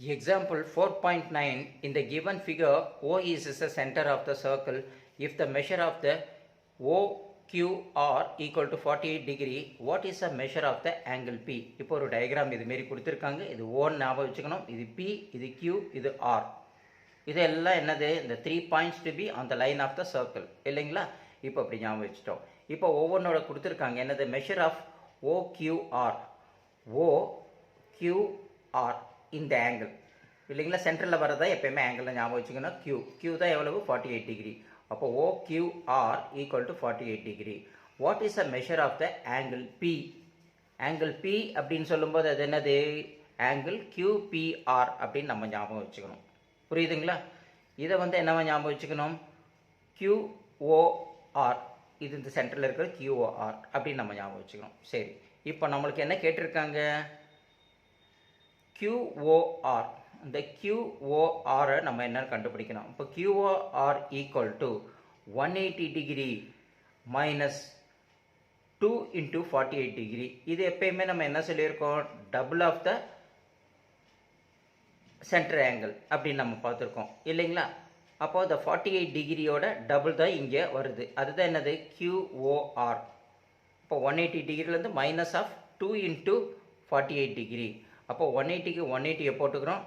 Example 4.9 In the given figure, O is the center of the circle. If the measure of the OQR equal to 48 degree, what is the measure of the angle P? இப்போ ஒரு diagram இது மாரி கொடுத்துருக்காங்க. இது own ஞாபகம் வச்சுக்கணும். இது P இது Q இது R. இதெல்லாம் என்னது? இந்த three points to be on the line of the circle இல்லைங்களா? இப்போ அப்படி ஞாபகம் வச்சுட்டோம். இப்போ ஒவ்வொன்றோட கொடுத்துருக்காங்க. என்னது? Measure of OQR O QR இந்த ஆங்கிள் இல்லைங்களா சென்டரில் வரதா எப்பயுமே ஆங்கிளில் ஞாபகம் வச்சுக்கணும் கியூ கியூ தான் எவ்வளவு ஃபார்ட்டி எயிட் டிகிரி அப்போ O QR equal to forty eight degree what is the measure of the angle P angle P அப்படின்னு சொல்லும்போது அது என்னது? ஆங்கிள் கியூபிஆர் அப்படின்னு நம்ம ஞாபகம் வச்சுக்கணும். புரியுதுங்களா? இதை வந்து என்னவா ஞாபகம் வச்சுக்கணும்? கியூஓஆர் இது இந்த சென்டரில் இருக்கிற கியூஓஆர் அப்படின்னு நம்ம ஞாபகம் வச்சுக்கணும். சரி. இப்போ நம்மளுக்கு என்ன கேட்டிருக்காங்க? QOR இந்த QOR நம்ம என்ன கண்டுபிடிக்கணும். இப்போ QOR equal to one eighty degree minus two into forty eight degree இது எப்பயுமே நம்ம என்ன சொல்லியிருக்கோம்? Double of the centre angle அப்படின்னு நம்ம பார்த்துருக்கோம். இல்லைங்களா? அப்போ இந்த ஃபார்ட்டி எயிட் டிகிரியோட டபுள் தான் இங்கே வருது. அதுதான் என்னது? கியூஓஆர் இப்போ one eighty டிகிரிலேருந்து minus of two into forty eight degree அப்போ ஒன் எயிட்டிக்கு ஒன் எயிட்டியை போட்டுக்கிறோம்.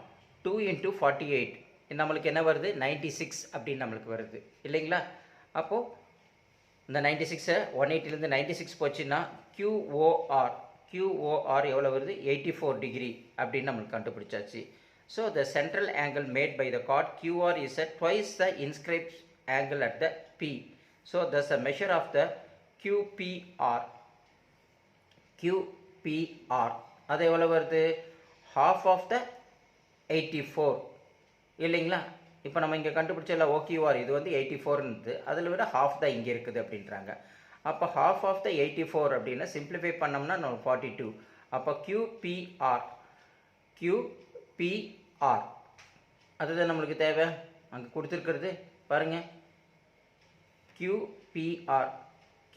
டூ இன்ட்டு ஃபார்ட்டி எயிட் நம்மளுக்கு என்ன வருது? நைன்ட்டி சிக்ஸ் அப்படின்னு நம்மளுக்கு வருது. இல்லைங்களா? அப்போது இந்த நைன்ட்டி சிக்ஸை ஒன் எயிட்டிலேருந்து நைன்ட்டி சிக்ஸ் போச்சுன்னா கியூஓஆர் கியூஓஆர் எவ்வளோ வருது? எயிட்டி ஃபோர் டிகிரி அப்படின்னு நம்மளுக்கு கண்டுபிடிச்சாச்சு. So the central angle made by the God QR is a twice the inscribe angle at the P so thus a measure of the QPR QPR அது எவ்வளோ வருது? Half of the eighty four இல்லைங்களா? இப்போ நம்ம இங்கே கண்டுபிடிச்சல ஓகேவார் இது வந்து eighty ஃபோர்னுது அதில் விட ஹாஃப் தான் இங்கே இருக்குது அப்படின்றாங்க. அப்போ half of the eighty four அப்படின்னா சிம்பிளிஃபை பண்ணோம்னா நம்ம ஃபார்ட்டி டூ அப்போ கியூபிஆர் கியூபிஆர் அதுதான் நம்மளுக்கு தேவை. அங்கே கொடுத்துருக்கிறது. பாருங்கள் கியூபிஆர்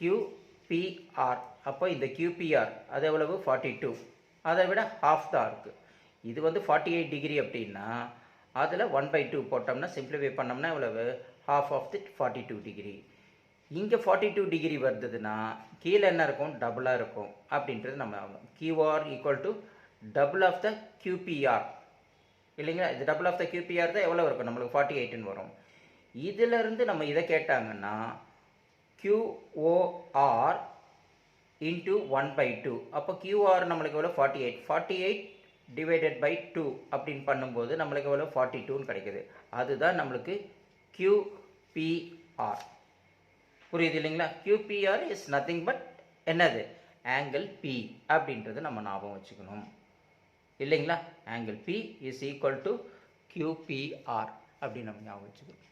கியூபிஆர் அப்போ இந்த கியூபிஆர் அது எவ்வளவு? ஃபார்ட்டி டூ அதை விட ஹாஃப் தான் இருக்குது இது வந்து ஃபார்ட்டி எயிட் டிகிரி அப்படின்னா அதில் ஒன் பை டூ போட்டோம்னா சிம்பிளிஃபை பண்ணோம்னா எவ்வளவு? Half of the forty two degree இங்கே ஃபார்ட்டி டூ டிகிரி வருதுன்னா கீழே என்ன இருக்கும்? டபுளாக இருக்கும். அப்படின்றது நம்ம QR equal to double of the QPR இல்லைங்களா? இது டபுள் ஆஃப் த கியூபிஆர் தான் எவ்வளோ இருக்கும்? நம்மளுக்கு ஃபார்ட்டி எயிட்டுன்னு வரும். இதிலிருந்து நம்ம இதை கேட்டாங்கன்னா QOR into one by two அப்போ QR நம்மளுக்கு எவ்வளோ forty eight forty eight divided by two அப்படின்னு பண்ணும்போது நம்மளுக்கு எவ்வளோ ஃபார்ட்டி டூன்னு கிடைக்கிது. அதுதான் நம்மளுக்கு QPR புரியுது இல்லைங்களா? கியூபிஆர் இஸ் நத்திங் பட் என்னது? ஆங்கிள் பி அப்படின்றது நம்ம ஞாபகம் வச்சுக்கணும். இல்லைங்களா? Angle P is equal to QPR அப்படின்னு நம்ம ஞாபகம் வச்சுக்கணும்.